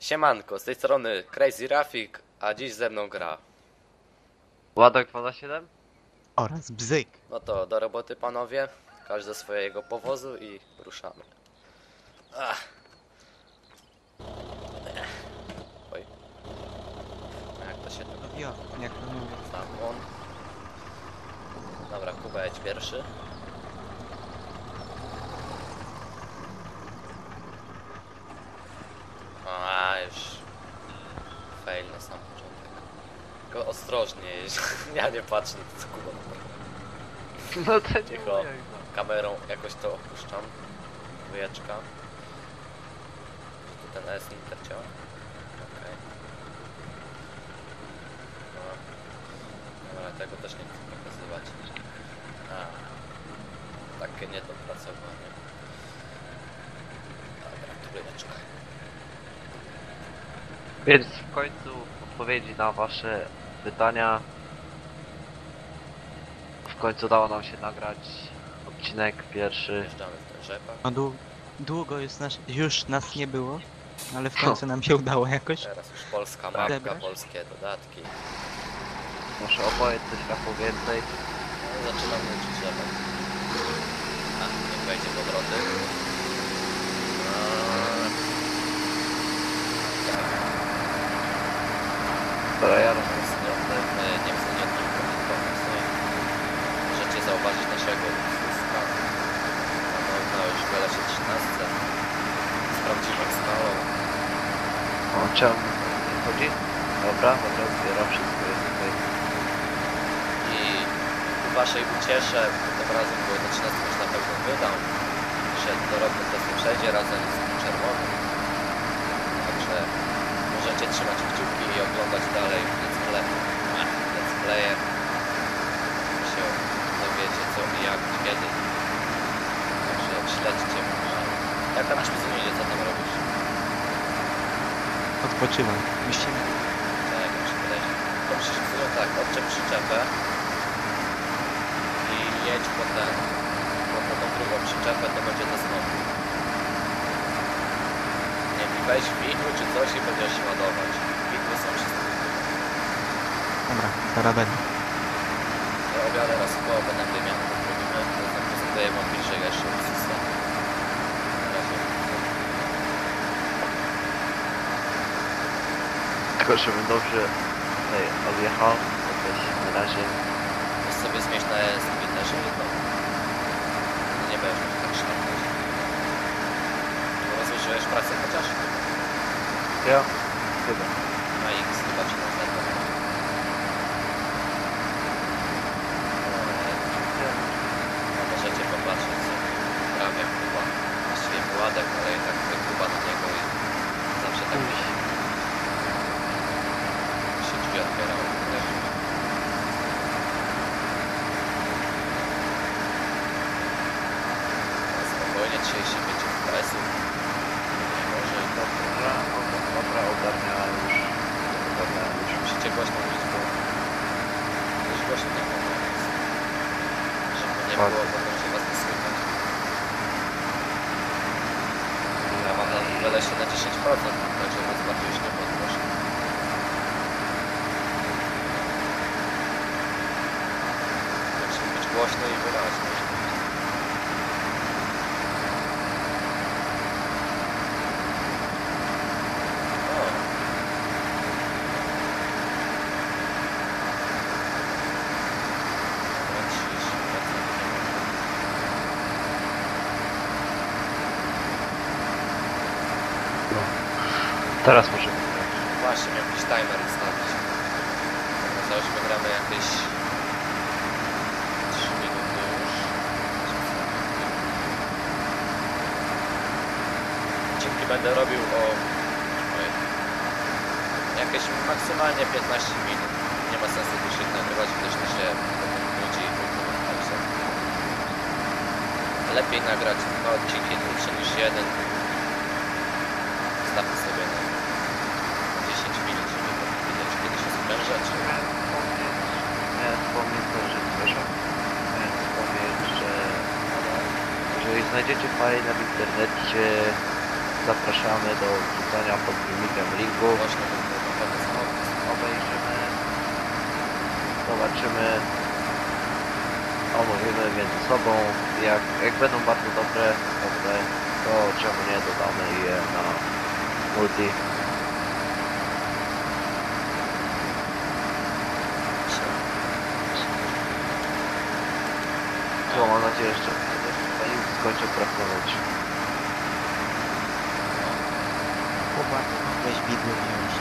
Siemanko, z tej strony Crazy Rafik, a dziś ze mną gra. Ładok 227? oraz bzyk. No to do roboty panowie, każdy do swojego powozu i ruszamy. Ach. Oj. Jak to się tak Jo, jak to mówię. tam on. Dobra, Kuba jedź pierwszy. A już fail na sam początek. Tylko ostrożnie jeźdź. Ja nie patrzę na to co Kuba. No to nie Cicho. wina. Kamerą jakoś to opuszczam. Wyjeczka. Tu ten S nie działa. Okej. No. Dobra, tego też nie chcę pokazywać. A. Takie nie dopracowanie. Dobra, trójeczka. Więc w końcu odpowiedzi na wasze pytania. W końcu udało nam się nagrać odcinek pierwszy. Wjeżdżamy w ten rzepak. No dłu- długo już nas, już nas nie było, ale w końcu nam się udało jakoś. Teraz już polska mapka, Zebrasz? polskie dodatki. Muszę opowiedzieć coś Rafał więcej. No zaczynamy rzepak. A, niech wejdzie do. Dobra, ja roz... Niestety nie chcę nie odnieść pomysłu. Możecie zauważyć naszego Ursuska. Mamy już w LS 13 z prawdziwą skalą. O czemu nie chodzi? Dobra, dobra, zbieram wszystko jest tutaj. I ku waszej uciesze, tym razem było do 13 już na pewno wydam, że do roku to nie przejdzie razem z tym czerwonym. Także możecie trzymać kciuki i oglądać dalej let's play. Let's playe. się dowiecie co i jak, kiedy. Także śledźcie. Jak tam ci zmieni, co tam robisz? Odpoczywam. Myślimy. Tak, muszę podejść. To tak, odczep przyczepę i jedź po ten, po tą drugą przyczepę to będzie to znowu. Nie wiem, weź widły czy coś i będziesz ładować. Widły są wszystkie. Dobra, zaraz będę. Ja obiadę raz w koło, wymianę to zrobimy, to tak prezentuję wam bliżej jeszcze Ursusa. Na razie. Tylko żebym dobrze tutaj odjechał, to też na razie Możesz sobie zmieść na sprinterze jedną. No nie będziesz mógł tak szarpnąć. Rozłożyłeś pracę chociaż? ja chyba. Na X chyba ci na pewno. No możecie popatrzeć co prawie Kuba. Właściwie Władek, ale i tak Kuba na niego i zawsze tak mi się, mi się drzwi otwierały. Też. No Spokojnie, 35 FPS-ów. Nie może i to Dobra, dobra, dobra, ogarniałem już. Ogarniałem już. musicie głośno mówić, bo dość głośno nie mogę. Żeby nie Tak. było potem, że was nie słychać. Ja mam na LS-ie na 10%, także was bardziej już nie podgłoszę. Także być głośno i wyraźnie. O, dobra, 30%. Teraz możemy. Właśnie, jakiś timer ustawić. Dobra, załóżmy gramy jakieś 3 minuty już. Odcinki będę robił o... Jakieś maksymalnie 15 minut. Nie ma sensu dłużej nagrywać, gdyż to się potem nudzi i w ogóle także Lepiej nagrać dwa odcinki krótsze niż jeden. Stawmy sobie na 10 minut, żeby wiedzieć kiedy sprężać. Miałem wspomnieć, miałem wspomnieć że przepraszam, miałem wspomnieć, że jeżeli znajdziecie fajne w internecie, zapraszamy do sprawdzania pod filmikiem samochód. Obejrzymy, zobaczymy, omówimy między sobą. Jak, jak będą bardzo dobre, dobre, to czemu nie dodamy je na multi. To nadzieję, że pani skończę pracować. Chłopak, weź widły wziąć.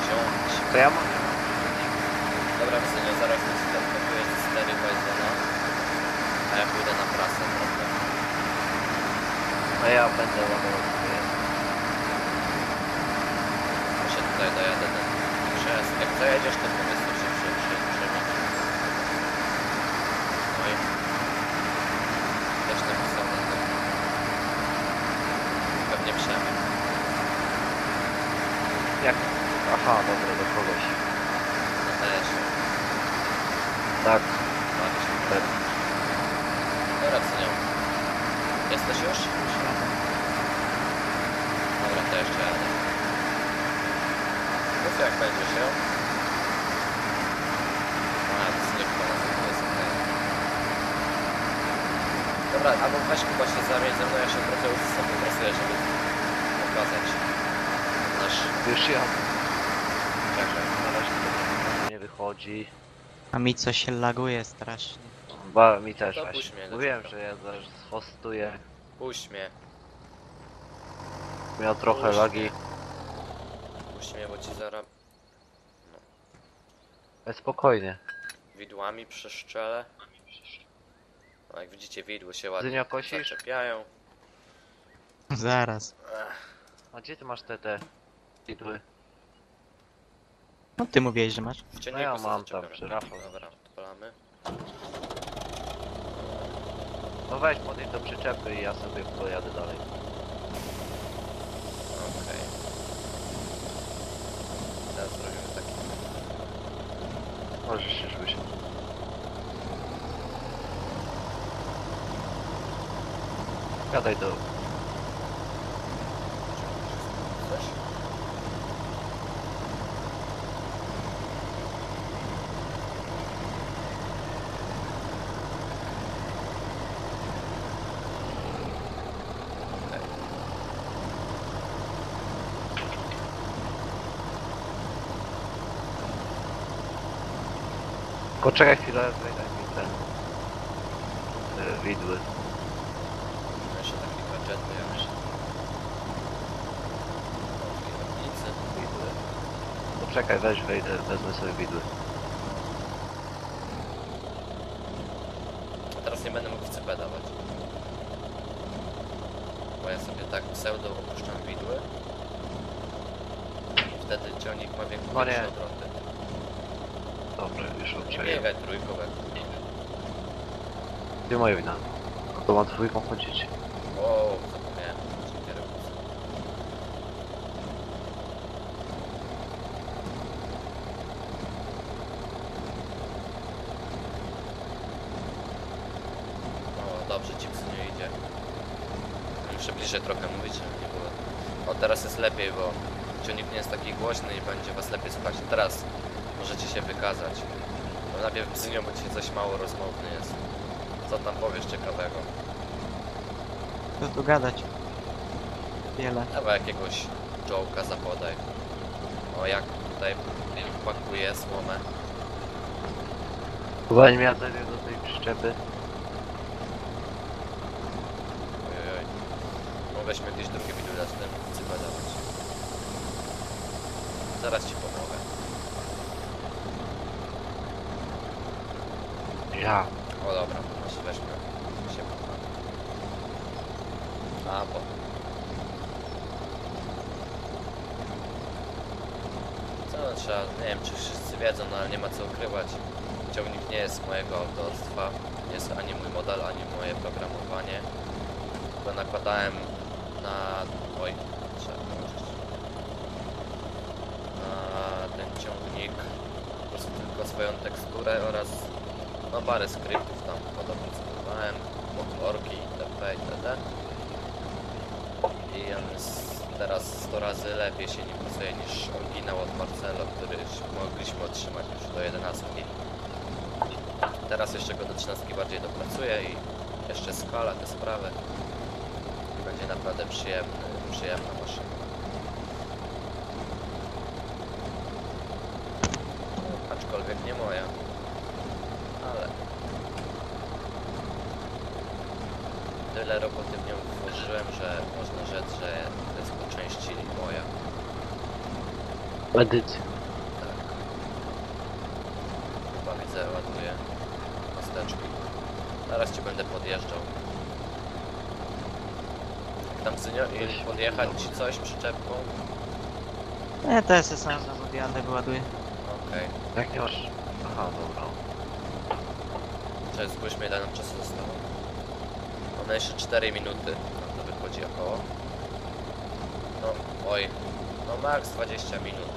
Wziąć. To ja mam. Dobra, Ksynio, zaraz mi skontaktujesz z Stery Bajzona. A ja pójdę na prasę trochę. A ja będę ładował. Muszę tutaj dojadę ten przez... Jak dojedziesz, to powiedz mi, że przy, przy, przy, No i... Też napisał na tym. Pewnie Przemysł. Jak? Aha, dobra, do kogoś. No też. Tak, Macie. tak. Dobra, Ksynio. Jesteś już? Dobra, to jeszcze jadę. Mów jak będziesz ją. A, to jest nie chyba na to jest okej. Dobra, albo weź chyba się zamieć ze mną, ja się trochę pracuję, żeby pokazać nasz... Już ja. Czekaj. Na razie to nie wychodzi. A mi coś się laguje strasznie. Ba, mi też to właśnie. mnie do Mówiłem, że ja zaraz hostuję. Puść mnie, Miał trochę Puść lagi. mnie. puść mnie, bo ci zaraz Ale spokojnie. widłami przeszczelę. No jak widzicie, widły się ładnie Dynia kosisz? zaczepiają. Zaraz. Ech. A gdzie ty masz te te widły? No ty mówiłeś, że masz. W ciągniku No ja mam tam przy Rafał. Dobra, odpalamy. No weź podjedź do przyczepy i ja sobie pojadę dalej. Okej. Teraz zrobimy taki. Możesz się żebyś. Gadaj do... Poczekaj chwilę, wejdę mi te... te widły. Jeszcze takie gadżety jak kierownicy. widły. Poczekaj, weź wejdę, wezmę sobie widły. A teraz nie będę mógł w cypę dawać. Bo ja sobie tak pseudo opuszczam widły. I wtedy ciągnik ma większe No nie. obroty. Dobrze, już Nie odczeję. biegaj trójkowek. Ty moja wina. To ma dwójką chodzić. Wow, zapomniałem. nie idzie. Muszę bliżej trochę mówić, nie było. O, teraz jest lepiej, bo ciągnik nie jest taki głośny i będzie was lepiej słuchać. Teraz możecie się wykazać. Bo najpierw bzynią, bo dzisiaj coś mało rozmowny jest. Co tam powiesz ciekawego? Co tu gadać? Wiele. Albo jakiegoś czołka zapodaj. O, jak tutaj pakuje słomę. Chyba nie miała tego do tej przyczepy. Ojojoj. No weźmy jakieś drugie wideo z tym dawać. Zaraz ci pomogę. Ja. O dobra, weźmy się. A, bo... Co no, trzeba, nie wiem czy wszyscy wiedzą, no ale nie ma co ukrywać. Ciągnik nie jest mojego autorstwa, nie jest ani mój model, ani moje programowanie. Bo nakładałem na... Oj, trzeba wyłączyć. Na ten ciągnik po prostu tylko swoją teksturę oraz no parę skryptów tam podobnie zbudowałem, motorki itp. itd. i on teraz 100 razy lepiej się nim pracuje niż oryginał od Marcelo, który mogliśmy otrzymać już do 11. Teraz jeszcze go do 13 bardziej dopracuję i jeszcze skala te sprawy. Będzie naprawdę przyjemny, przyjemna maszyna. Aczkolwiek nie moja. Ale tyle roboty w nią włożyłem, że można rzec, że to jest po części moja. Edycja. Tak. Chyba widzę, ładuję kosteczki. Zaraz ci będę podjeżdżał. Tam Zynio, i podjechać ci coś przyczepką? Nie, to jest sam na podjadę wyładuję. Okej. Jak nie masz... Aha, dobra. Cześć, zgłośmy ile nam czasu zostało. Mamy jeszcze 4 minuty. To wychodzi około. No, oj. No max 20 minut.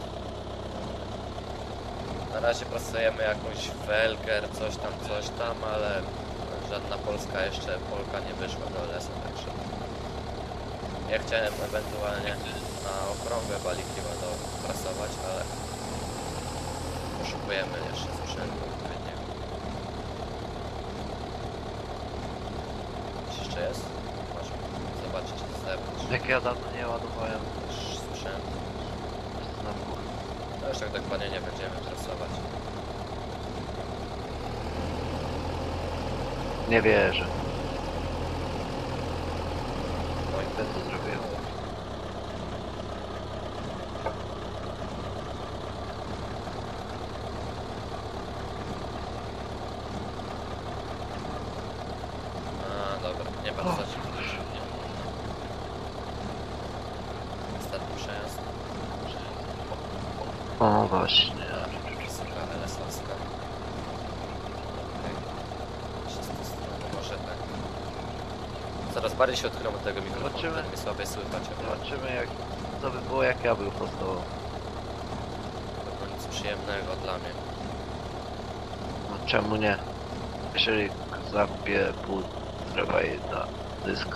Na razie pracujemy jakąś Welker, coś tam, coś tam, ale żadna Polska jeszcze, Polka nie wyszła do LS-a, także... Ja chciałem ewentualnie na okrągłe baliki będą prasować, ale poszukujemy jeszcze sprzętu odpowiedniego. Coś jeszcze jest? Masz zobaczyć z zewnątrz. Jak ja dawno nie ładowałem sprzęt. na górę. No już tak dokładnie nie będziemy trasować. Nie wierzę. Ten to zrobiłem. A, ci nie. Ostatni przejazd. O właśnie. Wysoka LS-owska. Okej. Strony może tak. Coraz bardziej się odchylamy od tego mikrofonu, Zobaczymy. tak mnie słabiej słychać. ale Zobaczymy jak... Co by było jak ja był podstawą. To nic przyjemnego dla mnie. No czemu nie? Jeżeli zakupię pół drzewa i na dysk.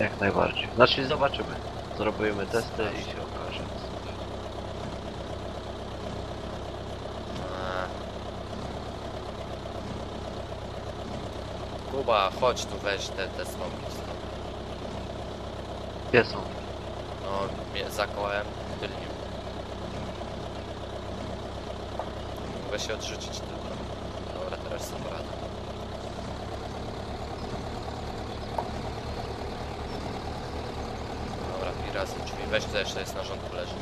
Jak najbardziej. Znaczy zobaczymy. Zrobimy testy i się okaże. A. Kuba, chodź tu weź te, te smoki stąd. Gdzie są? No, mnie za kołem tylnym. Mogę się odrzucić tylko. Dobra, teraz sobie poradzę. Dobra, raz drzwi. Weź to jeszcze jest na rządku leży.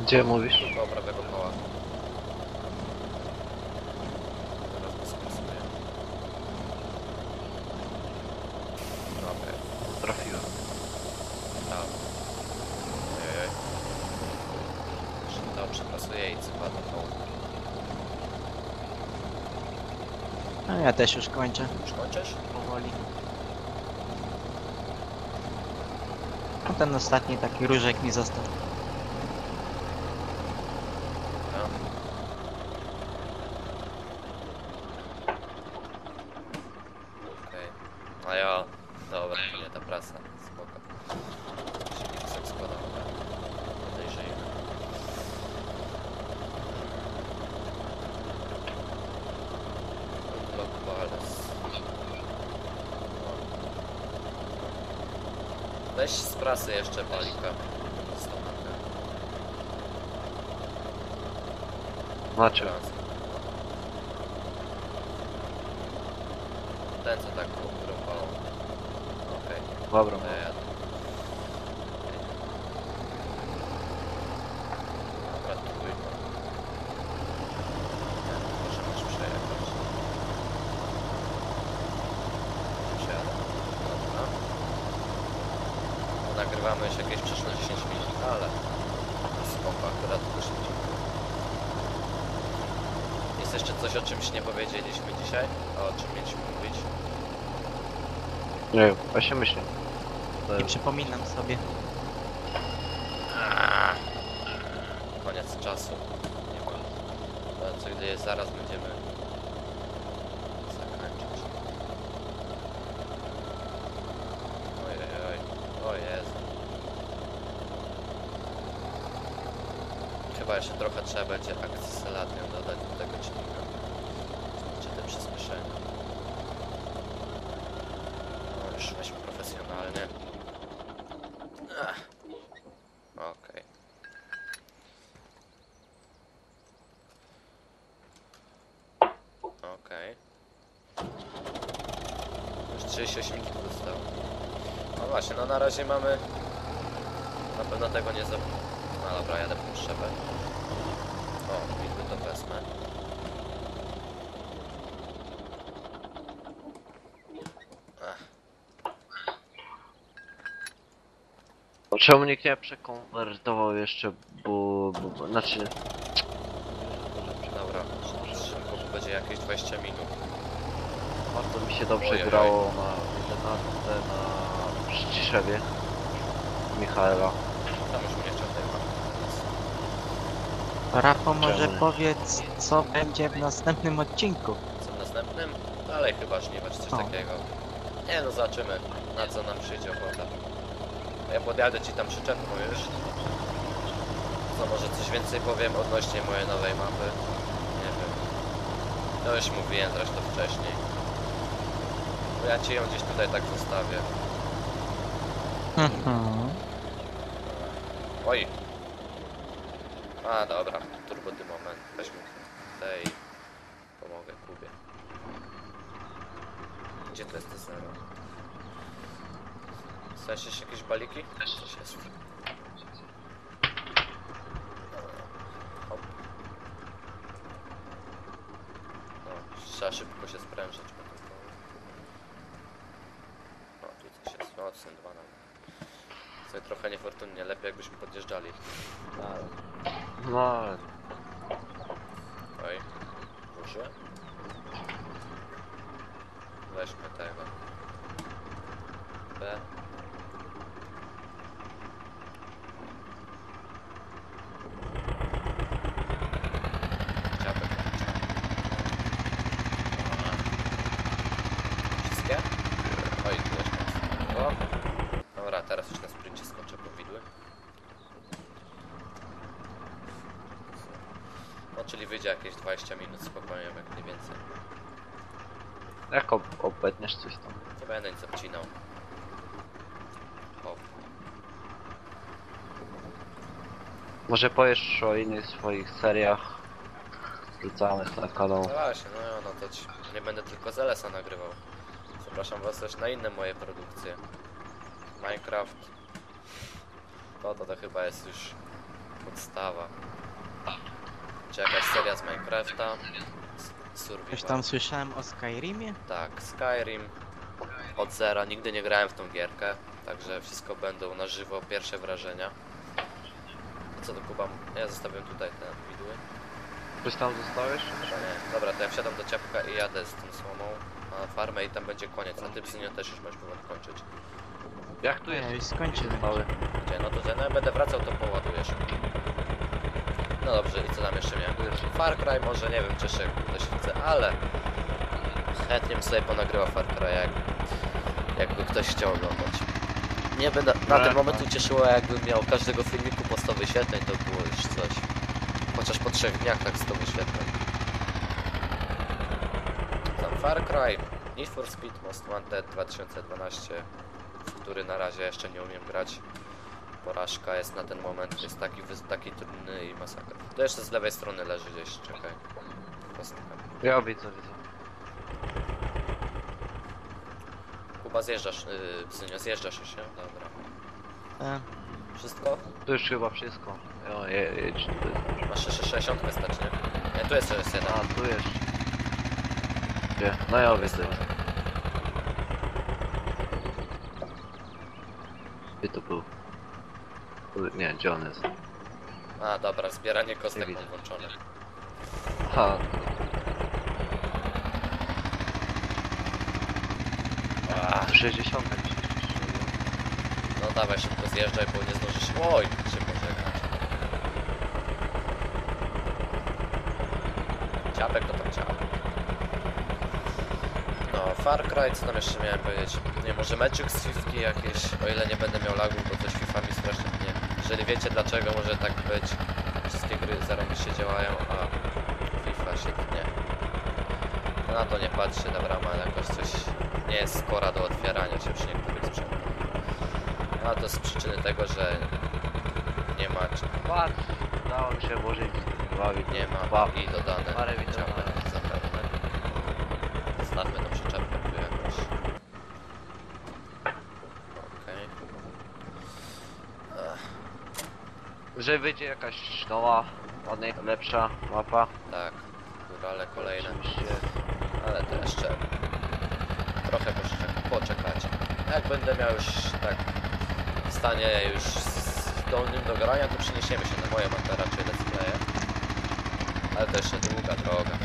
Gdzie mówisz? Tylko prawego koła. Teraz go skasuję. Okej. Trafiłem. Tak. Ojej. Jeszcze to przepasuję i cypa do koła. No ja też już kończę. Już kończysz? Powoli. Ten ostatni taki różek mi został. No. Okej. A ja... Dobra, to nie ta prasa. Spoko. Silnik sobie składał, tak? Podejrzejmy. Blok Wallace. No. Weź z prasy jeszcze. Stomatę. Znaczy, Ten co tak. Okej, dobra. to ja jadę. Dobra, Nie właśnie myślę. Nie przypominam sobie. Koniec czasu. Nie ma. Gdy jest zaraz będziemy zakończyć. Ojej, oj. O Jezu. Chyba jeszcze trochę trzeba będzie akcelerację dodać do tego czynnika. Czy te przyspieszenia. Profesjonalnie. Ach. Okej. Okej. Już 38 kg zostało. No właśnie, no na razie mamy... Na pewno tego nie za... No dobra, jadę po szczepę. O, widły to wezmę. No, Czemu nikt nie przekonwertował jeszcze, bo... bo, bo znaczy... dobra, szybko, bo będzie jakieś 20 minut. Bardzo mi się dobrze Ojej. grało na 11 na Przyciszewie. Michaela. Tam już mnie czekaj. Rafał może Czemu? powiedz, co będzie w następnym odcinku. Co w następnym? Dalej chyba żniwa czy coś O. takiego. Nie no, zobaczymy na co nam przyjdzie ochota. Ja podjadę ci tam przyczepką już. Co może coś więcej powiem odnośnie mojej nowej mapy? Nie wiem. To już mówiłem zresztą wcześniej. Bo ja ci ją gdzieś tutaj tak zostawię. Mhm. Oj! A dobra, turbo ty moment. Weźmy tej. Pomogę Kubie. Gdzie to jest te zero? Słyszysz jakieś baliki? Coś jest. Hop. No, trzeba szybko się sprężyć. bo to- O, tu coś jest. Są dwa nawet. Sobie trochę niefortunnie, lepiej jakbyśmy podjeżdżali. Ale... No, Oj, muszę? Weźmy tego. B. Ciapek. Dobra. Wszystkie? Oj, tu jeszcze jest. O. Dobra, teraz już na sprincie skoczę po widły. No, czyli wyjdzie jakieś 20 minut spokojnie, jak nie więcej. jak ob obetniesz coś tam? Nie będę nic obcinał. Hop. Może powiesz o innych swoich seriach wrzucanych na kanał. No właśnie, no, no to ci nie będę tylko z LS-a nagrywał. Zapraszam was też na inne moje produkcje. Minecraft. To, to, to chyba jest już podstawa. Czy jakaś seria z Minecrafta? S- Coś Survival. tam słyszałem o Skyrimie? Tak, Skyrim od zera, nigdy nie grałem w tą gierkę, także wszystko będą na żywo, pierwsze wrażenia. A co do Kuba, ja zostawiam tutaj te widły. Coś tam zostałeś? Chyba nie. Dobra, to ja wsiadam do ciapka i jadę z tą słoną na farmę i tam będzie koniec, a ty Bzynio też już możesz powoli kończyć. Jak tu Ja jest? już skończyłem. Gdzie? No tutaj, no ja będę wracał, to poładujesz. No dobrze, i co tam jeszcze miałem? Far Cry może, nie wiem, czy jeszcze ktoś chce, ale chętnie bym sobie ponagrywał Far Cry, jak, jakby ktoś chciał oglądać. Nie będę, na ten moment tak. ucieszyło, jakbym miał każdego filmiku po 100 wyświetleń, to było już coś. Chociaż po trzech dniach tak 100 wyświetleń. Tam Far Cry, Need for Speed Most Wanted 2012, w który na razie jeszcze nie umiem grać. Porażka jest na ten moment, jest taki, taki trudny i masakra. To jeszcze z lewej strony leży gdzieś, czekaj. Kostka. Ja widzę, widzę. Kuba zjeżdżasz, yy, Bzynio, zjeżdżasz nie? Dobra. E, Wszystko? Tu już chyba wszystko. Jo, je, jedź tu. Masz jeszcze 60 stać, nie? Nie, tu jest jeszcze jeden. A, tu jeszcze. Gdzie? No ja widzę. Gdzie to był? Nie, gdzie on jest? A, dobra, zbieranie kostek Nie mam widzę. włączone. Aha, A, tu 60. no dawaj, szybko zjeżdżaj, bo nie zdążysz. Oj, się pożegnać. Ciapek to tam ciapek. No, Far Cry, co tam jeszcze miałem powiedzieć? Nie, może meczek z Fifki jakieś, o ile nie będę miał lagów, bo coś Fifami strasznie mnie. Jeżeli wiecie dlaczego może tak być, wszystkie gry zarobiście działają, a FIFA się nie. Na to nie patrzy, ta brama jakoś coś nie jest skora do otwierania się przy niektórych sprzętach. A to z przyczyny tego, że nie ma, Patrz, udało mi się włożyć dwa nie ma Dwa. i dodane Parę zapewne. Zostawmy tą przyczepkę tu jakoś. Okej. Ech, Że wyjdzie jakaś nowa, ładniej, lepsza mapa. Tak, górale kolejne. Oczywiście. Ale to jeszcze trochę poczek- poczekać. Jak będę miał już tak w stanie już zdolnym do grania, to przeniesiemy się na moje mapę raczej let's playe. Ale to jeszcze długa droga.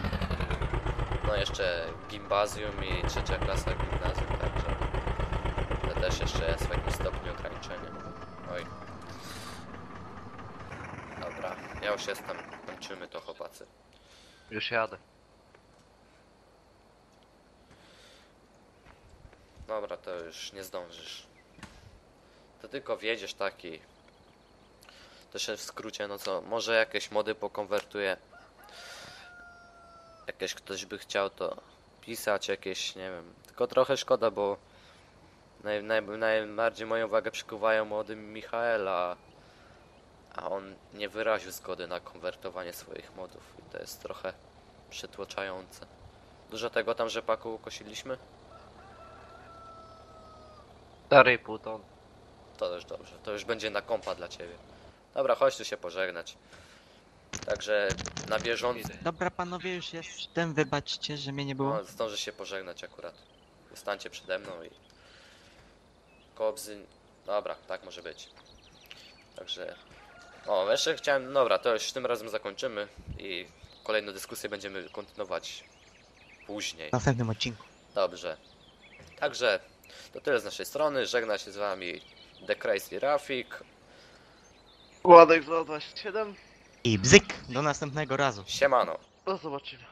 No jeszcze gimbazjum i trzecia klasa gimnazjum, także to też jeszcze jest w jakimś stopniu ograniczenie. Oj. Ja już jestem. Kończymy to chłopacy. Już jadę. Dobra, to już nie zdążysz. To tylko wjedziesz taki. To się w skrócie, no co, może jakieś mody pokonwertuję. Jakieś ktoś by chciał to pisać, jakieś, nie wiem. Tylko trochę szkoda, bo naj, naj, najbardziej moją uwagę przykuwają mody Michaela. A on nie wyraził zgody na konwertowanie swoich modów. I to jest trochę przytłoczające. Dużo tego tam rzepaku ukosiliśmy? 4,5 ton. To już dobrze, to już będzie na kompa dla ciebie. Dobra, chodź tu się pożegnać. Także na bieżąco. Dobra panowie, już jestem, wybaczcie, że mnie nie było. No, zdążysz się pożegnać akurat. Ustańcie przede mną i. Kobzy. Dobra, tak może być. Także. O, jeszcze chciałem. Dobra, to już tym razem zakończymy i kolejną dyskusję będziemy kontynuować później. W następnym odcinku. Dobrze. Także to tyle z naszej strony. Żegna się z wami The Crazy Rafik. Ładek 27. I bzyk! Do następnego razu. Siemano. No zobaczymy.